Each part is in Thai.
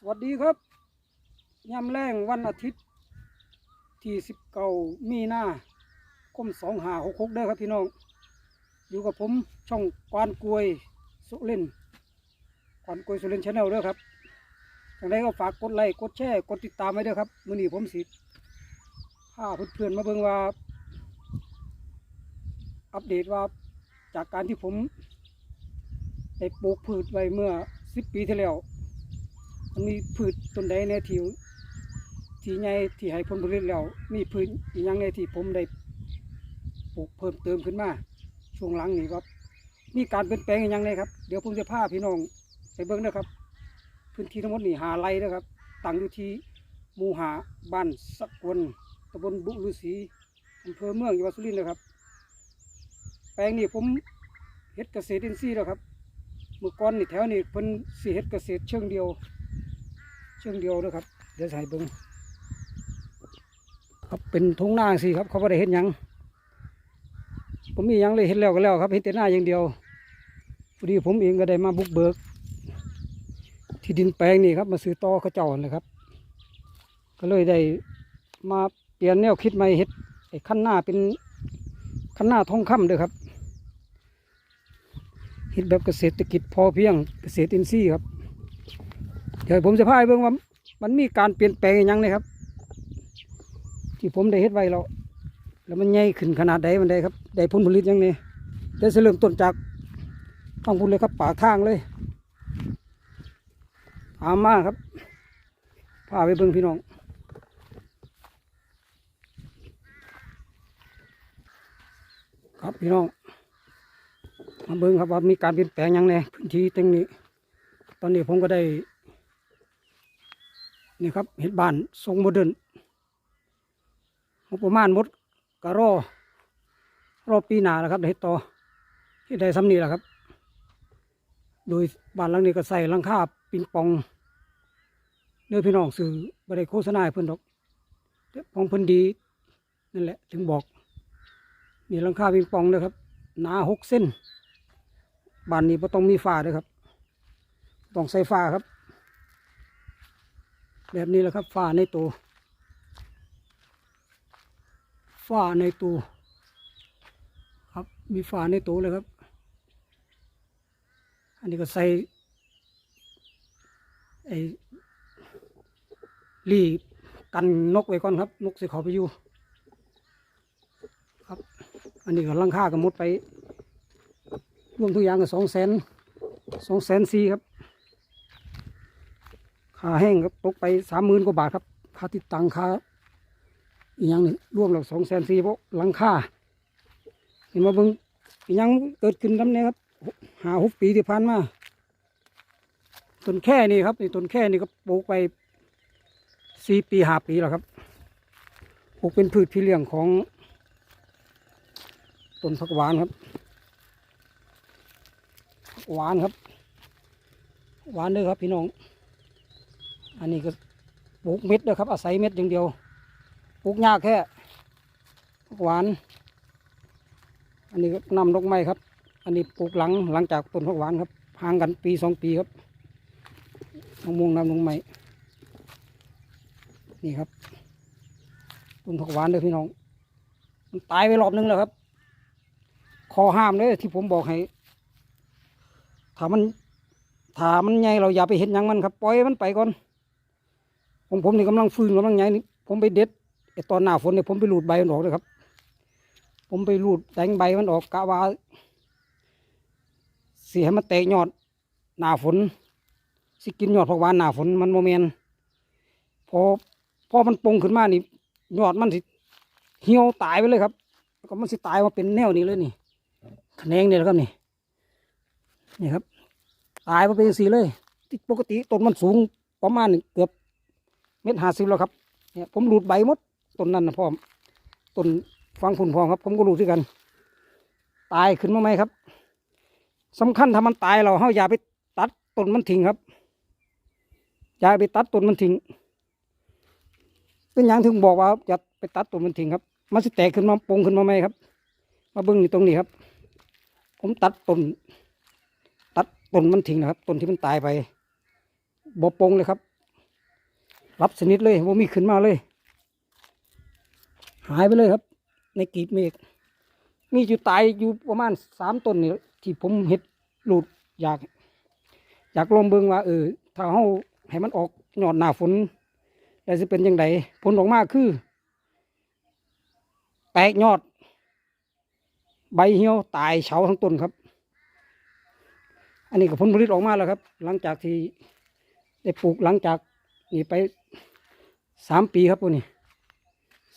สวัสดีครับยามแรงวันอาทิตย์ ที่สิบเก้ามีนาคมสองหาหกหกเด้อครับพี่น้อง อยู่กับผมช่องกวนกล้วยสุรินกวนกล้วยสุรินชาแนลเด้อครับอย่างไรก็ฝากกดไลค์กดแชร์กดติดตามไว้เด้อครับมื้อนี้ผมสิพาเพื่อนๆมาเบิ่งว่า อัปเดตว่าจากการที่ผมได้ปลูกพืชไว้เมื่อสิบปีที่แล้ว มีพืชต้นใดในที่ที่ใหญ่ที่ให้ผลผลิตแล้ว มีพืชอีกอย่างในที่ผมได้ปลูกเพิ่มเติมขึ้นมา ช่วงหลังนี่ครับ มีการเปลี่ยนแปลงอย่างไรครับ เดี๋ยวผมจะพาพี่น้องไปเบิ่งนะครับ พื้นที่ทั้งหมดนี่หาไรนะครับตั้งอยู่ที่หมู่หาบ้านสะกวนตำบลบุรุษีอำเภอเมืองจังหวัดสุรินทร์นะครับ แปลงนี่ผมเฮ็ดเกษตรอินทรีย์แล้วครับ เมื่อก่อนนี่แถวนี่เพิ่นสิเฮ็ดเกษตรเชิงเดียว เชิงเดียวนะครับ เดี๋ยวใส่เบิ้งครับเป็นทุ่งนาสิครับ เขาไม่ได้เห็นยังผมมียังเลยเห็นแล้วก็แล้วครับเห็นแต่หน้าอย่างเดียวพอดีผมเองก็ได้มาบุกเบิก ที่ดินแปลงนี่ครับ มาซื้อต่อเขาเจ้าเลยครับ ก็เลยได้มาเปลี่ยนแนวคิดใหม่เฮ็ดไอ้ขั้นหน้าเป็นขั้นหน้าทองคำเด้อครับเฮ็ดแบบเกษตรกิจพอเพียงเกษตรอินทรีย์ครับ ดี๋ยวผมจะพาไปเบิ่งว่ามันมีการเปลี่ยนแปลงยังเลยครับ ที่ผมได้เฮ็ดไว้แล้วแล้วมันใหญ่ขึ้นขนาดใดมันได้ครับได้ผลผลิตยังนี้เดี๋ยวจะเริ่มต้นจากฟังพูดเลยครับปากทางเลยตามมาครับพาไปเบิ่งพี่น้องครับพี่น้องมาเบิ่งครับว่ามีการเปลี่ยนแปลงยังไงพื้นที่ตรงนี้ ตอนนี้ผมก็ได้ นี่ครับเห็ดบานทรงโมเดิร์นงบประมาณมดก็รอรอบปีหนาแล้วครับเฮ็ดต่อเฮ็ดได้ซ้ำนี้แหละครับ โดยบ้านหลังนี้ก็ใส่ลังคาปิงปองเนื้อพี่น้องสื่อบริโฆษณาเพิ่นดอกแต่ของเพิ่นดีนั่นแหละ ถึงบอกนี่ลังคาปิงปองนะครับ หนาหกเส้นบ้านนี้ไ่ต้องมีฝ้าด้วยครับ ต้องใส่ฝ้าครับ แบบนี้แหละครับฝ้าในตัวฝ้าในตัวครับมีฝ้าในตัวเลยครับ อันนี้ก็ใส่ไอ้รีกันนกไว้ก่อนครับ นกสิเขาไปอยู่ ครับ อันนี้ก็ลังค่าก็หมดไปรวมทุกอย่างก็สองแสนสองแสนสี่ครับ ค่าแห้งครับตกไปสามหมื่นกว่าบาทครับค่าติดตังค่าอีกอย่างนี่รวมแล้วสองแสนสี่เพราะหลังค่าเห็นมาเบิ่งอีกอย่างเกิดขึ้นทำเนี่ยครับหาหกปีที่ผ่านมาต้นแค่นี่ครับนี่ต้นแค่นี่ก็ปลูกไปสี่ปีห้าปีแล้วครับปลูกเป็นพืชพี่เลี้ยงของต้นผักหวานครับ หวานครับ หวานเลยครับพี่น้อง อันนี้ก็ปลูกเม็ดนะครับอาศัยเม็ดอย่างเดียวปลูกยากแค่หวาน อันนี้ก็นำดอกไม้ครับ อันนี้ปลูกหลังหลังจากต้นผักหวานครับห่างกันปีสองปีครับมะม่วงนำดอกไม้นี่ครับต้นผักหวานเลยพี่น้องมันตายไปรอบนึงแล้วครับขอห้ามเลยที่ผมบอกให้ถ้ามันถ้ามันใหญ่เราอย่าไปเห็นยังมันครับ ปล่อยมันไปก่อน ผมผมนี่กำลังฟื้นกำลังใหญ่นี่ผมไปเด็ดไอตอนหน้าฝนเนี่ยผมไปหลูดใบมันออกเลยครับ ผมไปหลูดแต่งใบมันออกกะว่าเสียให้มันแตกยอดหน้าฝน สิกินยอดผักหวานหน้าฝนมันโมเมนพอพอมันปงขึ้นมานี่ยอดมันสิเหี่ยวตายไปเลยครับก็มันสิตายมาเป็นแนวนี้เลยนี่แขนงเนี่ยแหละครับนี่นี่ครับ ตายมาเป็นสีเลย ที่ปกติต้นมันสูงประมาณเกือบ เมตรห้าสิบแล้วครับเนี่ยผมหลุดใบหมดต้นนั้นนะพ่อมต้นฟังผุนพองครับ ผมก็รู้ด้วยกัน ตายขึ้นมาไหมครับสำคัญถ้ามันตายเราเฮาอย่าไปตัดต้นมันทิ้งครับอย่าไปตัดต้นมันทิ้งเป็นอย่างถึงบอกว่าอย่าไปตัดต้นมันทิ้งครับ มันจะแตกขึ้นมาปงขึ้นมาไหมครับ มาเบิ้งอยู่ตรงนี้ครับ ผมตัดต้นตัดต้นมันทิ้งนะครับต้นที่มันตายไปบ่ปงเลยครับ รับสนิทเลยว่ามีขึ้นมาเลย หายไปเลยครับ ในกีบเมฆมีอยู่ตายอยู่ประมาณสามต้นนี่ที่ผมเห็ดหลุดอยาก อยากลองเบิ่งว่าเออถ้าเฮาให้มันออกยอดหน้าฝนแล้วจะเป็นยังไงผลออกมาคือ แตกยอด ใบเหี่ยวตายเฉาทั้งต้นครับ อันนี้ก็ผลผลิตออกมาแล้วครับ หลังจากที่ได้ปลูกหลังจาก นี่ไปสามปีครับพวกนี้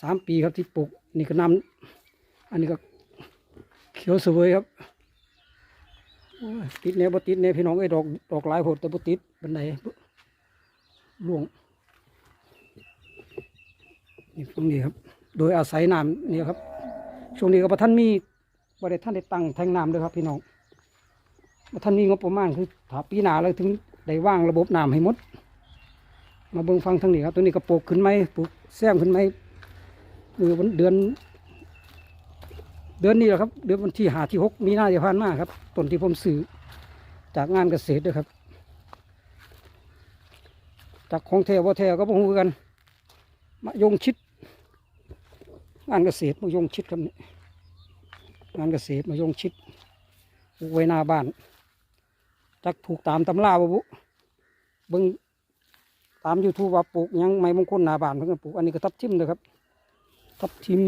สามปีครับที่ปลูกนี่ก็นำอันนี้ก็เขียวสวยครับติดแนวบ่ติดแนวพี่น้องไอ้ดอกดอกลายโหดแต่บ่ติดบันไดล่วงนี่พวกนี้ครับ โดยอาศัยน้ำเนี่ยครับช่วงนี้ก็บ่ท่านมีบ่ได้ท่านได้ตั้งแทงน้ำด้วยครับ พี่น้องบ่ท่านมีงบประมาณคือถ้าปีหน้าแล้วถึงได้ว่างระบบน้ำให้หมด มาเบิ่งฟังทางนี้ครับตัวนี้ก็ปลูกขึ้นไหมปลูกแซมขึ้นไหมเดือนเดือน เดือนนี้แหละครับ เดือนวันที่หาที่หกมีหน้าที่ผ่านมาครับต้นที่ผมซื้อจากงานเกษตรด้วยครับ จากของแท้ว่าแท้ก็บ่ฮู้คือกัน มะยงชิด งานเกษตรมะยงชิดครับนี่งานเกษตรมะยงชิดปลูกไว้หน้าบ้านจักถูกตามตำราบ่บุเบิ่งามยูทูบว่าปลูกยังไม้มงคลหนาบานเพิ่นปลูกอันนี้ก็ทับทิมเลยครับทับทิม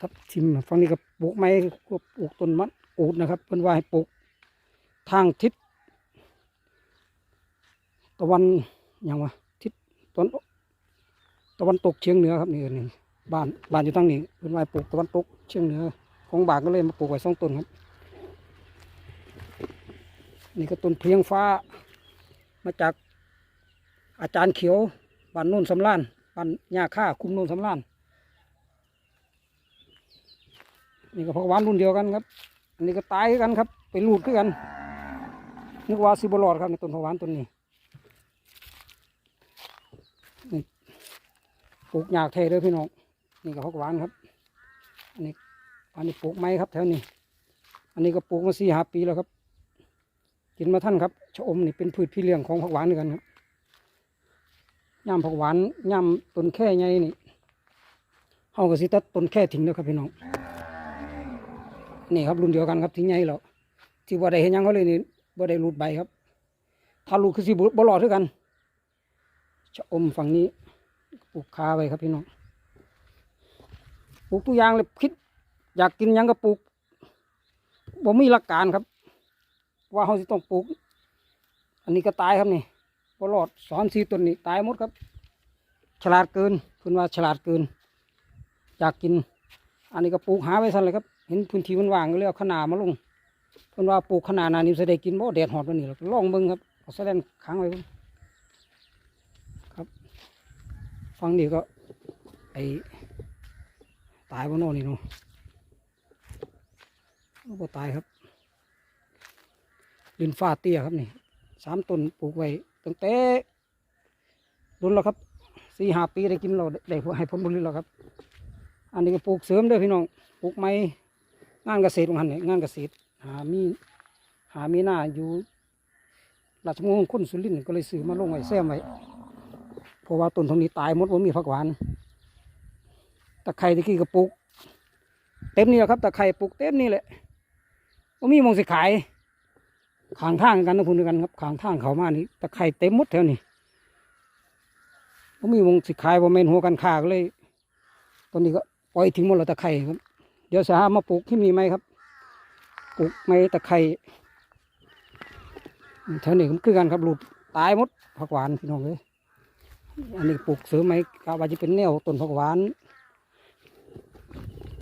ทับทิมฝั่งนี้ก็ปลูกไม้ก็ปลูกต้นมะกรูดนะครับเพิ่นว่าให้ปลูกทางทิศตะวันยังวะทิศตะวันตะวันตกเฉียงเหนือครับนี่นี่บ้านบ้านอยู่ทางนี้เพิ่นว่าปลูกตะวันตกเฉียงเหนือของบ้านก็เลยมาปลูกไว้สองต้นครับ นี่ก็ต้นเพียงฟ้า มาจากอาจารย์เขียวบ้านโน่นสำลานบ้านยาค่าคุ้มโน่นสำลานนี่ก็พักหวานรุ่นเดียวกันครับ อันนี้ก็ตายกันครับ ไปรูดคือกัน นึกว่าสิบรอดครับในต้นผักหวานต้นนี้นี่ปลูกยากแท้เลยพี่น้อง นี่ก็พักหวานครับ อันนี้อันนี้ปลูกไม้ครับแถวนี้ อันนี้ก็ปลูกมาสี่ห้าปีแล้วครับ กินมาท่านครับชะอมนี่เป็นพืชพี่เลี้ยงของผักหวานด้วกันครับย่ำผักหวานย่ำต้นแค่ไงนี่เฮาก็สิตัดต้นแค่ทิ้งแล้วครับพี่น้องนี่ครับรุ่นเดียวกันครับทิ้งไงแล้วที่ว่าได้เห็นยังเขาเลยนี่ว่าได้รูดใบครับ ถ้ารูดคือสิบุบ่รอดด้วยกันชะอมฝั่งนี้ปลูกคาไว้ครับพี่น้องปลูกตัวอย่างเลยคิด อยากกินยังก็ปลูกบ่มีหลักการครับ ว่าเขาจะต้องปลูก อันนี้ก็ตายครับนี่พอรอดสอนสีต้นนี่ตายหมดครับ ฉลาดเกินคุณว่าฉลาดเกิน อยากกิน อันนี้ก็ปลูกหาไว้สั่นเลยครับ เห็นพื้นที่มันว่างก็เลยเอาขนามาลงเพิ่นว่าปลูกขนาดนานี้จะได้กินบ่แดดหอดวันนี้หรอกลองเบิ่งครับเอาแสดงค้างไว้ครับ ฟังนี่ก็ ไอตายบ่โน่นนี่เนาะบ่ตายครับ ดินฟ้าเตี้ยครับนี่สามต้นปลูกไว้ตั้งแต่รุ่นแล้วครับสี่ห้าปีได้กินเราได้ได้ให้ผลผลิตแล้วครับ อันนี้ก็ปลูกเสริมด้วยพี่น้องปลูกไม้งานเกษตรของหันเนี่ยงานเกษตรหามีหามีหน้าอยู่ราชมงคลสุรินทร์ก็เลยซื้อมาลงไว้แซมไว้เพราะว่าต้นตรงนี้ตายหมดว่ามีผักหวานตะไคร้ตะกี้ก็ปลูก เต็มนี่แหละครับตะไคร้ปลูกเต็มนี่แหละว่ามีมงสิขาย ขางทางกันนะพูดกันครับขางทางเขามานี่ตะไคร่เต็มหมดแถวนี้ผมมีวงสิขายว่าเมนหัวกันขาก็เลย ตอนนี้ก็ปล่อยทิ้งหมดแล้วตะไคร่ครับ เดี๋ยวจะหามาปลูกที่มีไหมครับปลูกไม้ตะไคร่แถวนี้ก็คือกันครับหลุดตายหมดผักหวานพี่น้องเลยอันนี้ปลูกเสริมไหมกะว่าจะเป็นแนวต้นผักหวาน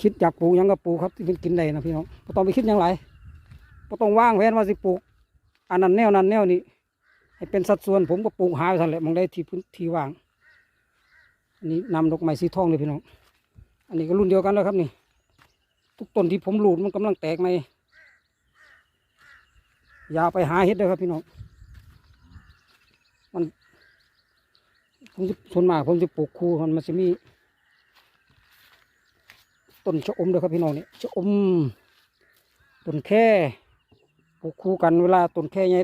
คิดอยากปลูกยังก็ปลูกครับที่เป็นกินได้นะพี่น้องต้องไปคิดยังไรไม่ต้องว่างแผนว่าสิปลูก อันนั้นแนวนั้นแนวนี้ให้เป็นสัดส่วนผมก็ปลูกหาไปทันแหละมองได้ที่พื้นที่ว่างอันนี้นำดอกไม้สีทองเลยพี่น้อง อันนี้ก็รุ่นเดียวกันแล้วครับนี่ ทุกต้นที่ผมหลูดมันกำลังแตกใหมอย่าไปหาเห็ดเลยครับพี่น้อง มันผมจะส่วนมากผมจะปลูกคูมันมันจะมีต้นชะอมด้วยครับพี่น้องนี่ชะอมต้นแค่ ปลูกคู่กันเวลาต้นแค่ใหญ่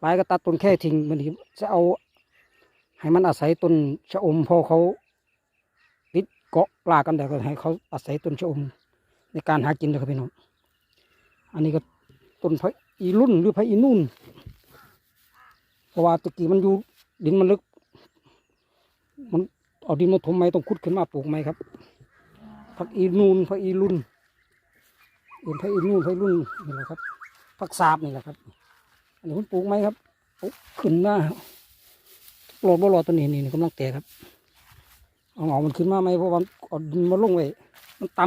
หลายก็ตัดต้นแค่ทิ้งมันจะเอา ให้มันอาศัยต้นชะอมพอเขาติดเกาะปลากันแต่ก็ให้เขาอาศัยต้นชะอมในการหากินเลยครับพี่น้องอันนี้ก็ต้นพระอีรุ่นหรือพระอีนุ่นเพราะว่าตะกี้มันอยู่ดินมันลึก มันเอาดินมาถมไหมต้องขุดขึ้นมาปลูกไหมครับผักอีนูนผักอีรุ่นเอ็นผักอีนูนผักอีรุ่นนี่แหละครับ ผักสาบนี่แหละครับ อันนี้ผมปลูกไหมครับปลูกขึ้นมาโปรดบ่รอตัวนี้นี่กำลังแตกครับ เอาหงามันขึ้นมาไหมเพราะว่าเอาดินมาลงไว้มันต่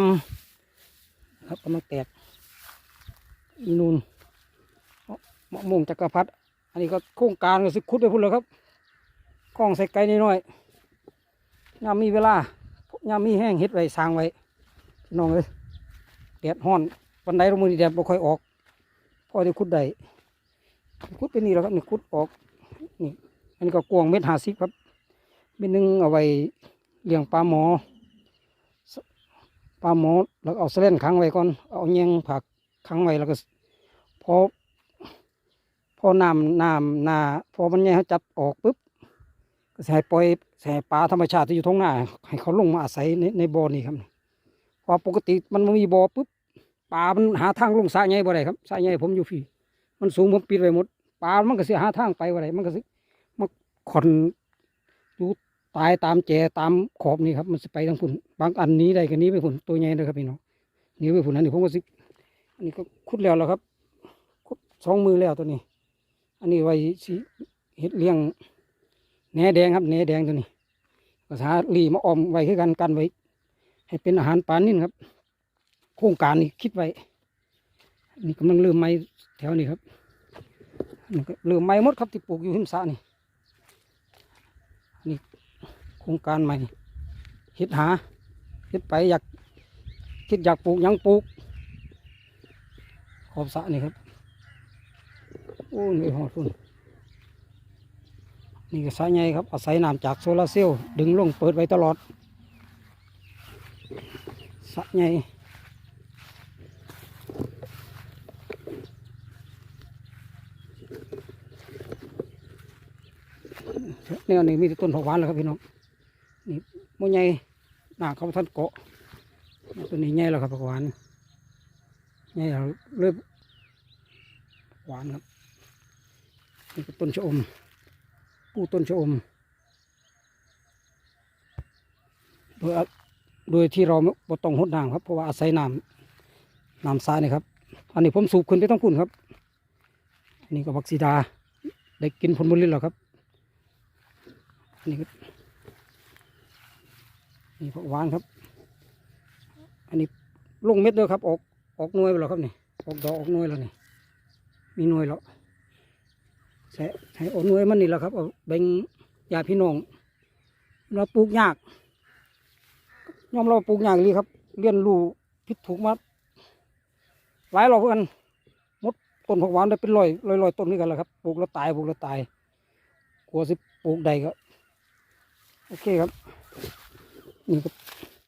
ำครับกำลังแตกอีนูนมะม่วงจักรพรรดิอันนี้ก็โครงการก็สิคุดไปพุ่นเลยครับกล้องใส่ไกลนิดหน่อยยามมีเวลายามมีแห้งเฮ็ดไว้สร้างไว้น้องเลยแดดห้อนวันใดลงมือแดดบ่ค่อยออก อได้คุดได้คุดไปนี่แล้วครับนี่คุดออกนี่อันนี้ก็กวงเม็ดหาสิครับเม็ดหนึงเอาไว้เลี้ยงปลาหมอปลาหมอแล้วเอาเสลนขังไว้ก่อนเอาแยงผักขังไว้แล้วก็พอพอน้ำน้ำนาพอมันใหญ่เขาจับออกปุ๊บก็ใส่ปล่อยใส่ปลาธรรมชาติที่อยู่ท้องนาให้เขาลงมาอาศัยในในบ่อนี่ครับเพอปกติมันบ่มีบ่อปุ๊บ ปลามันหาทางลงสระใหญ่บ่ได้ครับสระใหญ่ผมอยู่พี่ มันสูงผมปิดไว้หมดปลามันก็เสิหาทางไปบ่ได้มันก็สิขอนอยู่ตายตามแจตามขอบนี่ครับ มันไปทางฝุ่นบางอันนี้ได้กันนี้ไปฝุ่นตัวใหญ่เลยครับพี่น้องนี้ไปฝุ่นอันนี้ผมก็สิอันนี้ก็ขุดแล้วแล้วครับขุดสองมือแล้วตัวนี้ อันนี้ไว้สิเห็ดเลี้ยงแหนแดงครับแหนแดงตัวนี้ภาษาลีมาออมไว้คือกันกันไว้ ให้เป็นอาหารปลานิ่นครับ โครงการนี้คิดไว้ นี่กำลังเริ่มไม้แถวนี้ครับนี่ก็เริ่มไม้หมดครับที่ปลูกอยู่หิมสระนี่นี่โครงการใหม่เฮ็ดหาเฮ็ดไปอยากคิดอยากปลูกยังปลูก ขอบสระนี่ครับโอ้นี่หอดพุ่นนี่ก็สายใหญ่ครับอาศัยน้ำจากโซลาร์เซลล์ดึงลงเปิดไว้ตลอดสระใหญ่ แนวนี้มีต้นผักหวานแล้วครับพี่น้องนี่มใหญ่หน้าเขาท่านเกาะตัวนี้ใหญ่แล้วครับผักหวานใหญ่แล้วเริ่มหวานครับนี่ก็ต้นชะอมปูต้นชะอมโดยโดยที่เราไม่ต้องหดน้ำครับเพราะว่าอาศัยน้ำน้ำทรายนี่ครับ อันนี้ผมสูบขึ้นไปต้องพุ่นครับ อันนี้ก็บักซีดาได้กินผลผลิตแล้วครับ นนี้ก็นี่ผักหวานครับ อันนี้ลงเม็ดเลยครับ ออกออกนวยไปแล้วครับนี่ออกดอกออกนวยแล้วนี่มีนวยแล้วใช้ให้ออกนวยมันนี่แหละครับเอาแบ่งญาพี่น้องเราปลูกยากยอมเราปลูกยากเลยครับเรียนรู้ผิดถูกมาหลายเราเพื่อนมดต้นผักหวานได้เป็นร้อยร้อยร้อยต้นนี่กันแหละครับปลูกแล้วตายปลูกแล้วตายกลัวสิปลูกใดก็ โอเคครับ นี่ก็